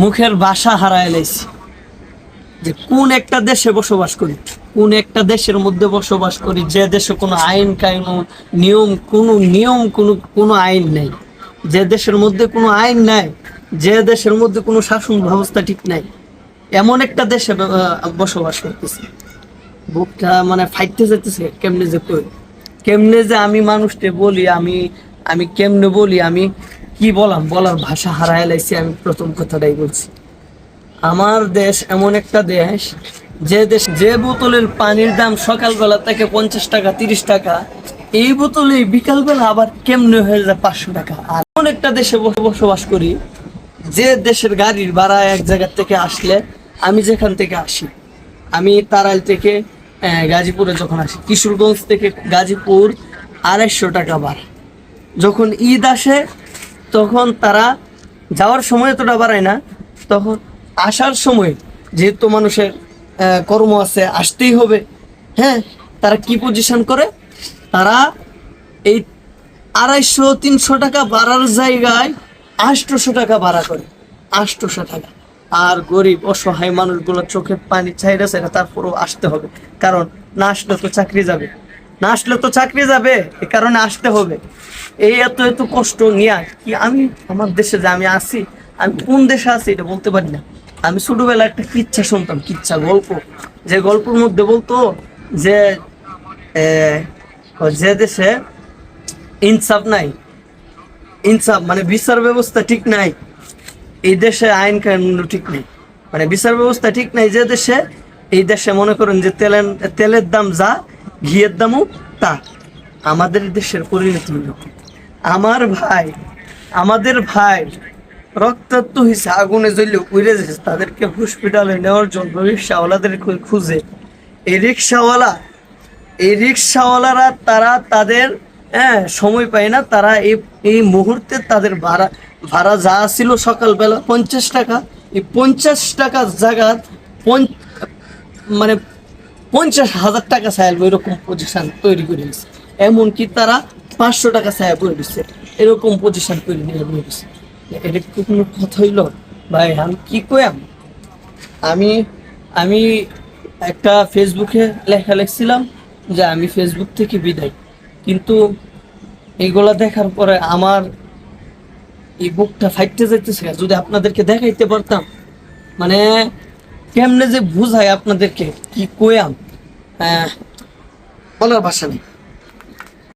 মুখের ভাষা হারায় লাইছি। যে কোন একটা দেশে বসবাস করি, কোন একটা দেশের মধ্যে বসবাস করি, যে দেশে কোনো আইন, কানুন, নিয়ম, কোনো নিয়ম, কোনো কোনো আইন নেই। যে দেশের মধ্যে কোনো আইন নাই, যে দেশের মধ্যে কোনো শাসন ব্যবস্থা ঠিক নাই, এমন একটা দেশে বসবাস করতেছি। বুকটা মানে ফাইটতে যেতেছে কেমনে যে কই কেমনে যে আমি মানুষকে বলি, আমি আমি কেমনে বলি, আমি কি বললাম বলার ভাষা হারায় লাইছি, আমি প্রথম কথাটাই বলছি। আমার দেশ এমন একটা দেশ, যে দেশ যে বোতলের পানির দাম সকালবেলা থেকে পঞ্চাশ টাকা, তিরিশ টাকা, এই বোতলে বিকালবেলা আবার কেমনে হয়ে যায় পাঁচশো টাকা? আর এমন একটা দেশে বস- বসবাস করি, যে দেশের গাড়ির ভাড়া এক জায়গা থেকে আসলে আমি যেখান থেকে আসি। আমি তারাইল থেকে গাজীপুরে যখন আসি। কিশোরগঞ্জ থেকে গাজীপুর আড়াইশো টাকা ভাড়া যখন ঈদ আসে তখন তারা যাওয়ার সময় এতটা বাড়ায় না, তখন আসার সময় যেহেতু মানুষের কর্ম আছে, আসতেই হবে। হ্যাঁ তারা কি পজিশন করে? তারা এই আড়াইশো, তিনশো টাকা বাড়ার জায়গায় আটশোশো টাকা ভাড়া করে। আটশোশো টাকা। আর গরিব, অসহায় মানুষগুলো চোখে পানি চাইরা চাইরা তারপরও আসতে হবে। কারণ না আসলে তো চাকরি যাবে। না আসলে তো চাকরি যাবে, এ কারণে আসতে হবে। এই এত এত কষ্ট নিয়ে কি আমি আমার দেশে যে আমি আছি, আমি কোন দেশে আছি এটা বলতে পারি না। আমি ছোটবেলায় একটা কিচ্ছা শুনতাম, কিচ্ছা গল্প। যে গল্পের মধ্যে বলতো যে যে দেশে ইনসাফ নাই, ইনসাফ মানে বিচার ব্যবস্থা ঠিক নাই, এই দেশে আইন কানুন ঠিক নেই। মানে বিচার ব্যবস্থা ঠিক নাই যে দেশে, এই দেশে মনে করেন যে তেলের তেলের দাম যা ঘিয়ের দামও তা। আমাদের দেশের পরিণতি আমার ভাই, আমাদের ভাই রক্তাক্ত হয়েছে আগুনে জ্বললে উড়ে যাচ্ছে তাদেরকে হসপিটালে নেওয়ার জন্য রিক্সাওয়ালাদের খুঁজে। এই রিক্সাওয়ালা, এই রিক্সাওয়ালারা তারা তাদের হ্যাঁ সময় পায় না। তারা এই এই মুহূর্তে তাদের ভাড়া ভাড়া যা ছিল সকালবেলা পঞ্চাশ টাকা, এই পঞ্চাশ টাকার জায়গা মানে পঞ্চাশ হাজার টাকা সাহেব এরকম পজিশন তৈরি করে দিচ্ছে এমনকি তারা পাঁচশো টাকা সাহেব করে দিচ্ছে এরকম পজিশন তৈরি করে দিচ্ছে এটা কি কোনো কথা হইল? ভাই, আমি কি কয়াম আমি আমি একটা ফেসবুকে লেখা লিখছিলাম যে আমি ফেসবুক থেকে বিদায়। কিন্তু এইগুলা দেখার পরে আমার এই বুকটা ফাইটতে যাইতেছে। যদি আপনাদেরকে দেখাইতে পারতাম মানে কেমনে যে বুঝায় আপনাদেরকে, কি কয়াম বলার ভাষা নেই।